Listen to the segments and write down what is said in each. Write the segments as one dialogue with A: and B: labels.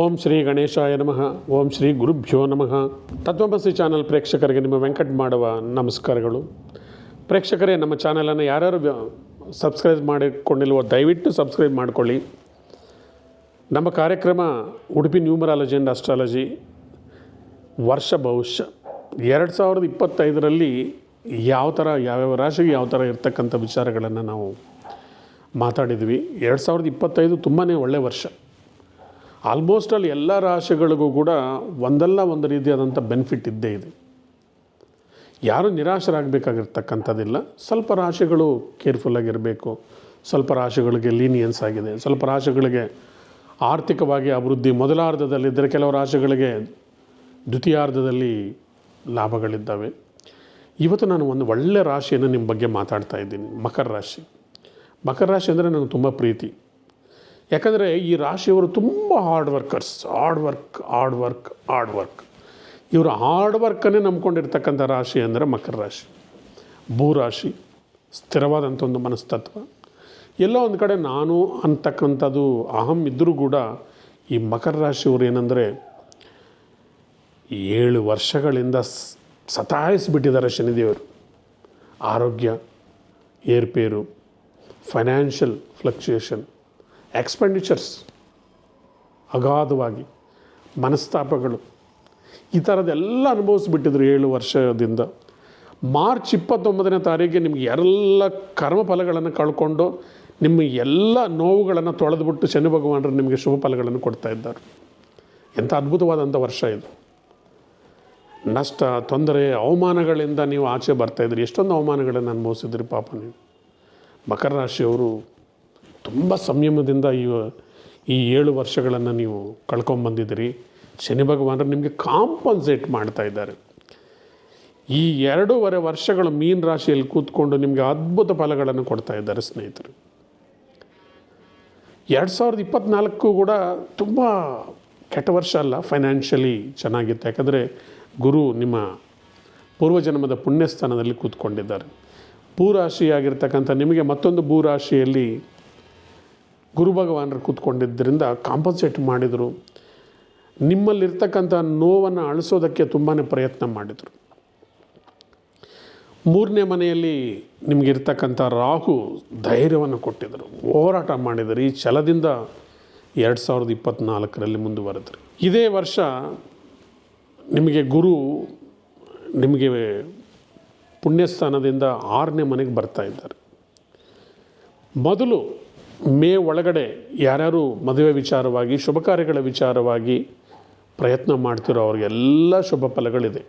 A: ಓಂ ಶ್ರೀ ಗಣೇಶಾಯ ನಮಃ, ಓಂ ಶ್ರೀ ಗುರುಭ್ಯೋ ನಮಃ. ತತ್ವಮಸಿ ಚಾನಲ್ ಪ್ರೇಕ್ಷಕರಿಗೆ ನಿಮ್ಮ ವೆಂಕಟ್ ಮಾಡುವ ನಮಸ್ಕಾರಗಳು. ಪ್ರೇಕ್ಷಕರೇ, ನಮ್ಮ ಚಾನಲನ್ನು ಯಾರ್ಯಾರು ಸಬ್ಸ್ಕ್ರೈಬ್ ಮಾಡಿಕೊಂಡಿಲ್ವೋ, ದಯವಿಟ್ಟು ಸಬ್ಸ್ಕ್ರೈಬ್ ಮಾಡಿಕೊಳ್ಳಿ. ನಮ್ಮ ಕಾರ್ಯಕ್ರಮ ಉಡುಪಿ ನ್ಯೂಮರಾಲಜಿ ಆ್ಯಂಡ್ ಅಸ್ಟ್ರಾಲಜಿ ವರ್ಷ ಭವಿಷ್ಯ. ಎರಡು ಸಾವಿರದ ಇಪ್ಪತ್ತೈದರಲ್ಲಿ ಯಾವ ಥರ, ಯಾವ್ಯಾವ ರಾಶಿಗೆ ಯಾವ ಥರ ಇರ್ತಕ್ಕಂಥ ವಿಚಾರಗಳನ್ನು ನಾವು ಮಾತಾಡಿದ್ವಿ. ಎರಡು ಸಾವಿರದ ಇಪ್ಪತ್ತೈದು ತುಂಬಾ ಒಳ್ಳೆಯ ವರ್ಷ. ಆಲ್ಮೋಸ್ಟ್ ಅಲ್ಲಿ ಎಲ್ಲ ರಾಶಿಗಳಿಗೂ ಕೂಡ ಒಂದಲ್ಲ ಒಂದು ರೀತಿಯಾದಂಥ ಬೆನಿಫಿಟ್ ಇದ್ದೇ ಇದೆ. ಯಾರು ನಿರಾಶರಾಗಬೇಕಾಗಿರ್ತಕ್ಕಂಥದ್ದಿಲ್ಲ. ಸ್ವಲ್ಪ ರಾಶಿಗಳು ಕೇರ್ಫುಲ್ಲಾಗಿರಬೇಕು ಸ್ವಲ್ಪ ರಾಶಿಗಳಿಗೆ ಲೀನಿಯನ್ಸ್ ಆಗಿದೆ. ಸ್ವಲ್ಪ ರಾಶಿಗಳಿಗೆ ಆರ್ಥಿಕವಾಗಿ ಅಭಿವೃದ್ಧಿ ಮೊದಲಾರ್ಧದಲ್ಲಿದ್ದರೆ ಕೆಲವು ರಾಶಿಗಳಿಗೆ ದ್ವಿತೀಯಾರ್ಧದಲ್ಲಿ ಲಾಭಗಳಿದ್ದಾವೆ. ಇವತ್ತು ನಾನು ಒಂದು ಒಳ್ಳೆಯ ರಾಶಿಯನ್ನು ನಿಮ್ಮ ಬಗ್ಗೆ ಮಾತಾಡ್ತಾ ಇದ್ದೀನಿ. ಮಕರ ರಾಶಿ. ಮಕರ ರಾಶಿ ಅಂದರೆ ನನಗೆ ತುಂಬ ಪ್ರೀತಿ. ಯಾಕಂದರೆ ಈ ರಾಶಿಯವರು ತುಂಬ hard workers hard work hard work hard work ಇವರು ಹಾರ್ಡ್ ವರ್ಕನ್ನೇ ನಂಬ್ಕೊಂಡಿರ್ತಕ್ಕಂಥ ರಾಶಿ ಅಂದರೆ ಮಕರ ರಾಶಿ. ಭೂರಾಶಿ ಸ್ಥಿರವಾದಂಥ ಒಂದು ಮನಸ್ತತ್ವ. ಎಲ್ಲೋ ಒಂದು ಕಡೆ ನಾನು ಅಂತಕ್ಕಂಥದ್ದು ಅಹಂ ಇದ್ದರೂ ಕೂಡ ಈ ಮಕರ ರಾಶಿಯವರು ಏನಂದರೆ ಏಳು ವರ್ಷಗಳಿಂದ ಸತಾಯಿಸಿಬಿಟ್ಟಿದ್ದಾರೆ ಶನಿದೇವರು. ಆರೋಗ್ಯ, ಏರ್ಪೇರು ಫೈನಾನ್ಷಿಯಲ್ ಫ್ಲಕ್ಚುಯೇಷನ್ ಎಕ್ಸ್ಪೆಂಡಿಚರ್ಸ್ ಅಗಾಧವಾಗಿ, ಮನಸ್ತಾಪಗಳು ಈ ಥರದ್ದೆಲ್ಲ ಅನುಭವಿಸ್ಬಿಟ್ಟಿದ್ರು ಏಳು ವರ್ಷದಿಂದ. ಮಾರ್ಚ್ ಇಪ್ಪತ್ತೊಂಬತ್ತನೇ ತಾರೀಕಿಗೆ ನಿಮಗೆ ಎಲ್ಲ ಕರ್ಮಫಲಗಳನ್ನು ಕಳ್ಕೊಂಡು ನಿಮ್ಮ ಎಲ್ಲ ನೋವುಗಳನ್ನು ತೊಳೆದುಬಿಟ್ಟು ಶನಿ ಭಗವಾನರು ನಿಮಗೆ ಶುಭ ಫಲಗಳನ್ನು ಕೊಡ್ತಾ ಇದ್ದಾರೆ. ಎಂಥ ಅದ್ಭುತವಾದಂಥ ವರ್ಷ ಇದು. ನಷ್ಟ, ತೊಂದರೆ, ಅವಮಾನಗಳಿಂದ ನೀವು ಆಚೆ ಬರ್ತಾಯಿದ್ರಿ ಎಷ್ಟೊಂದು ಅವಮಾನಗಳನ್ನು ಅನುಭವಿಸಿದ್ರಿ ಪಾಪ ನೀವು. ಮಕರ ರಾಶಿಯವರು ತುಂಬ ಸಂಯಮದಿಂದ ಈ ಈ ಏಳು ವರ್ಷಗಳನ್ನು ನೀವು ಕಳ್ಕೊಂಬಂದಿದ್ದೀರಿ. ಶನಿ ಭಗವಾನರು ನಿಮಗೆ ಕಾಂಪನ್ಸೇಟ್ ಮಾಡ್ತಾ ಇದ್ದಾರೆ. ಈ ಎರಡೂವರೆ ವರ್ಷಗಳು ಮೀನ ರಾಶಿಯಲ್ಲಿ ಕೂತ್ಕೊಂಡು ನಿಮಗೆ ಅದ್ಭುತ ಫಲಗಳನ್ನು ಕೊಡ್ತಾ ಇದ್ದಾರೆ ಸ್ನೇಹಿತರು. ಎರಡು ಸಾವಿರದ ಇಪ್ಪತ್ತ್ನಾಲ್ಕು ಕೂಡ ತುಂಬ ಕೆಟ್ಟ ವರ್ಷ ಅಲ್ಲ ಫೈನಾನ್ಷಿಯಲಿ ಚೆನ್ನಾಗಿತ್ತು. ಯಾಕಂದರೆ ಗುರು ನಿಮ್ಮ ಪೂರ್ವಜನ್ಮದ ಪುಣ್ಯಸ್ಥಾನದಲ್ಲಿ ಕೂತ್ಕೊಂಡಿದ್ದಾರೆ. ಭೂರಾಶಿಯಾಗಿರ್ತಕ್ಕಂಥ ನಿಮಗೆ ಮತ್ತೊಂದು ಭೂರಾಶಿಯಲ್ಲಿ ಗುರು ಭಗವಾನರು ಕೂತ್ಕೊಂಡಿದ್ದರಿಂದ ಕಾಂಪನ್ಸೇಟ್ ಮಾಡಿದರು. ನಿಮ್ಮಲ್ಲಿರ್ತಕ್ಕಂಥ ನೋವನ್ನು ಅಳಿಸೋದಕ್ಕೆ ತುಂಬಾ ಪ್ರಯತ್ನ ಮಾಡಿದರು. ಮೂರನೇ ಮನೆಯಲ್ಲಿ ನಿಮಗಿರ್ತಕ್ಕಂಥ ರಾಹು ಧೈರ್ಯವನ್ನು ಕೊಟ್ಟಿದ್ದರು ಹೋರಾಟ ಮಾಡಿದರು. ಈ ಛಲದಿಂದ ಎರಡು ಸಾವಿರದ ಇಪ್ಪತ್ತ್ನಾಲ್ಕರಲ್ಲಿ ಮುಂದುವರೆದರು. ಇದೇ ವರ್ಷ ನಿಮಗೆ ಗುರು ನಿಮಗೆ ಪುಣ್ಯಸ್ಥಾನದಿಂದ ಆರನೇ ಮನೆಗೆ ಬರ್ತಾ ಇದ್ದಾರೆ. ಮೊದಲು ಮೇ ಒಳಗಡೆ ಯಾರ್ಯಾರು ಮದುವೆ ವಿಚಾರವಾಗಿ, ಶುಭ ಕಾರ್ಯಗಳ ವಿಚಾರವಾಗಿ ಪ್ರಯತ್ನ ಮಾಡ್ತಿರೋ ಅವ್ರಿಗೆಲ್ಲ ಶುಭ ಫಲಗಳಿದೆ.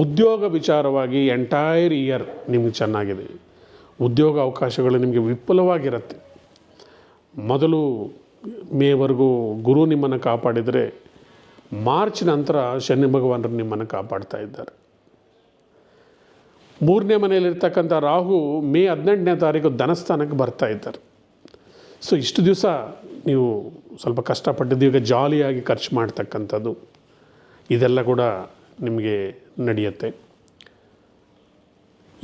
A: ಉದ್ಯೋಗ ವಿಚಾರವಾಗಿ ಎಂಟೈರ್ ಇಯರ್ ನಿಮಗೆ ಚೆನ್ನಾಗಿದೆ. ಉದ್ಯೋಗ ಅವಕಾಶಗಳು ನಿಮಗೆ ವಿಪುಲವಾಗಿರುತ್ತೆ. ಮೊದಲು ಮೇವರೆಗೂ ಗುರು ನಿಮ್ಮನ್ನು ಕಾಪಾಡಿದರೆ ಮಾರ್ಚ್ ನಂತರ ಶನಿ ಭಗವಾನರು ನಿಮ್ಮನ್ನು ಕಾಪಾಡ್ತಾ ಇದ್ದಾರೆ. ಮೂರನೇ ಮನೆಯಲ್ಲಿರ್ತಕ್ಕಂಥ ರಾಹು ಮೇ ಹದಿನೆಂಟನೇ ತಾರೀಕು ಧನಸ್ಥಾನಕ್ಕೆ ಬರ್ತಾ ಇದ್ದಾರೆ. ಸೊ ಇಷ್ಟು ದಿವಸ ನೀವು ಸ್ವಲ್ಪ ಕಷ್ಟಪಟ್ಟಿದ್ದು, ಈಗ ಜಾಲಿಯಾಗಿ ಖರ್ಚು ಮಾಡ್ತಕ್ಕಂಥದ್ದು, ಇದೆಲ್ಲ ಕೂಡ ನಿಮಗೆ ನಡೆಯುತ್ತೆ.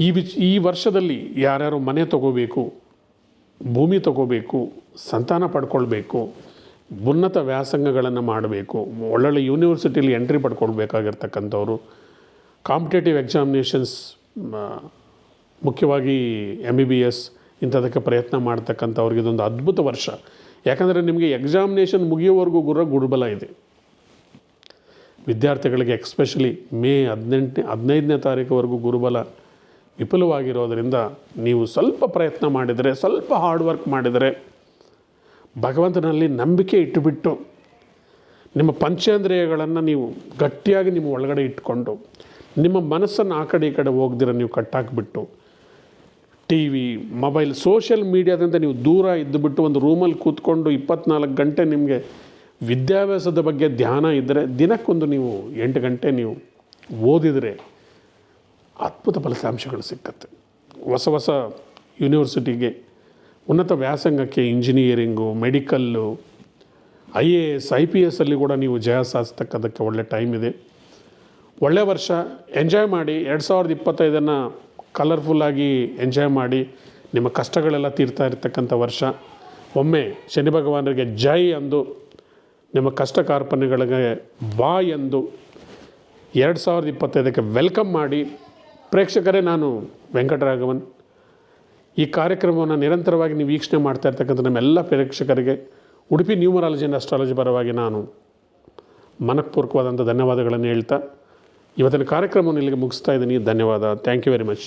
A: ಈ ವಿಚ್, ಈ ವರ್ಷದಲ್ಲಿ ಯಾರ್ಯಾರು ಮನೆ ತಗೋಬೇಕು, ಭೂಮಿ ತಗೋಬೇಕು, ಸಂತಾನ ಪಡ್ಕೊಳ್ಬೇಕು, ಉನ್ನತ ವ್ಯಾಸಂಗಗಳನ್ನು ಮಾಡಬೇಕು, ಒಳ್ಳೊಳ್ಳೆ ಯೂನಿವರ್ಸಿಟಿಲಿ ಎಂಟ್ರಿ ಪಡ್ಕೊಳ್ಬೇಕಾಗಿರ್ತಕ್ಕಂಥವ್ರು, ಕಾಂಪಿಟೇಟಿವ್ ಎಕ್ಸಾಮಿನೇಷನ್ಸ್ ಮುಖ್ಯವಾಗಿ ಎಂ ಬಿ ಬಿ ಎಸ್ ಇಂಥದಕ್ಕೆ ಪ್ರಯತ್ನ ಮಾಡ್ತಕ್ಕಂಥವ್ರಿಗೆ ಇದೊಂದು ಅದ್ಭುತ ವರ್ಷ. ಯಾಕಂದರೆ ನಿಮಗೆ ಎಕ್ಸಾಮಿನೇಷನ್ ಮುಗಿಯೋವರೆಗೂ ಗುರ ಗುರುಬಲ ಇದೆ. ವಿದ್ಯಾರ್ಥಿಗಳಿಗೆ ಎಕ್ಸ್ಪೆಷಲಿ ಮೇ ಹದಿನೆಂಟನೇ, ಹದಿನೈದನೇ ತಾರೀಕುವರೆಗೂ ಗುರುಬಲ ವಿಫುಲವಾಗಿರೋದರಿಂದ ನೀವು ಸ್ವಲ್ಪ ಪ್ರಯತ್ನ ಮಾಡಿದರೆ, ಸ್ವಲ್ಪ ಹಾರ್ಡ್ ವರ್ಕ್ ಮಾಡಿದರೆ ಭಗವಂತನಲ್ಲಿ ನಂಬಿಕೆ ಇಟ್ಟುಬಿಟ್ಟು ನಿಮ್ಮ ಪಂಚೇಂದ್ರಿಯಗಳನ್ನು ನೀವು ಗಟ್ಟಿಯಾಗಿ ನಿಮ್ಮ ಒಳಗಡೆ ಇಟ್ಕೊಂಡು ನಿಮ್ಮ ಮನಸ್ಸನ್ನು ಆ ಕಡೆ ಈ ಕಡೆ ಹೋಗ್ದಿರ ನೀವು ಕಟ್ಟಾಕಿಬಿಟ್ಟು ಟಿ ವಿ ಮೊಬೈಲ್, ಸೋಷಿಯಲ್ ಮೀಡಿಯಾದಿಂದ ನೀವು ದೂರ ಇದ್ದುಬಿಟ್ಟು ಒಂದು ರೂಮಲ್ಲಿ ಕೂತ್ಕೊಂಡು ಇಪ್ಪತ್ನಾಲ್ಕು ಗಂಟೆ ನಿಮಗೆ ವಿದ್ಯಾಭ್ಯಾಸದ ಬಗ್ಗೆ ಧ್ಯಾನ ಇದ್ದರೆ ದಿನಕ್ಕೊಂದು ನೀವು ಎಂಟು ಗಂಟೆ ನೀವು ಓದಿದರೆ ಅದ್ಭುತ ಫಲಿತಾಂಶಗಳು ಸಿಕ್ಕತ್ತೆ. ಹೊಸ ಹೊಸ ಯೂನಿವರ್ಸಿಟಿಗೆ, ಉನ್ನತ ವ್ಯಾಸಂಗಕ್ಕೆ engineering, medical, I A S, I P S ಅಲ್ಲಿ ಕೂಡ ನೀವು ಜಯ ಸಾಧಿಸ್ತಕ್ಕದಕ್ಕೆ ಒಳ್ಳೆ ಟೈಮ್ ಇದೆ. ಒಳ್ಳೆಯ ವರ್ಷ, ಎಂಜಾಯ್ ಮಾಡಿ. ಎರಡು ಸಾವಿರದ ಇಪ್ಪತ್ತೈದನ್ನು ಕಲರ್ಫುಲ್ಲಾಗಿ ಎಂಜಾಯ್ ಮಾಡಿ ನಿಮ್ಮ ಕಷ್ಟಗಳೆಲ್ಲ ತೀರ್ತಾ ಇರತಕ್ಕಂಥ ವರ್ಷ. ಒಮ್ಮೆ ಶನಿ ಭಗವಾನರಿಗೆ ಜೈ ಅಂದು, ನಿಮ್ಮ ಕಷ್ಟ ಕಾರ್ಪಣ್ಯಗಳಿಗೆ ಬಾ ಎಂದು ಎರಡು ಸಾವಿರದ ಇಪ್ಪತ್ತೈದಕ್ಕೆ ವೆಲ್ಕಮ್ ಮಾಡಿ. ಪ್ರೇಕ್ಷಕರೇ, ನಾನು ವೆಂಕಟರಾಘವನ್. ಈ ಕಾರ್ಯಕ್ರಮವನ್ನು ನಿರಂತರವಾಗಿ ನೀವು ವೀಕ್ಷಣೆ ಮಾಡ್ತಾ ಇರ್ತಕ್ಕಂಥ ನಮ್ಮೆಲ್ಲ ಪ್ರೇಕ್ಷಕರಿಗೆ, ಉಡುಪಿ ನ್ಯೂಮರಾಲಜಿ ಆ್ಯಂಡ್ ಅಸ್ಟ್ರಾಲಜಿ ಪರವಾಗಿ ನಾನು ಮನಃಪೂರ್ವಕವಾದಂಥ ಧನ್ಯವಾದಗಳನ್ನು ಹೇಳ್ತಾ ಇವತ್ತಿನ ಕಾರ್ಯಕ್ರಮವನ್ನು ಇಲ್ಲಿಗೆ ಮುಗಿಸ್ತಾ ಇದ್ದೀನಿ. ಧನ್ಯವಾದ. Thank you very much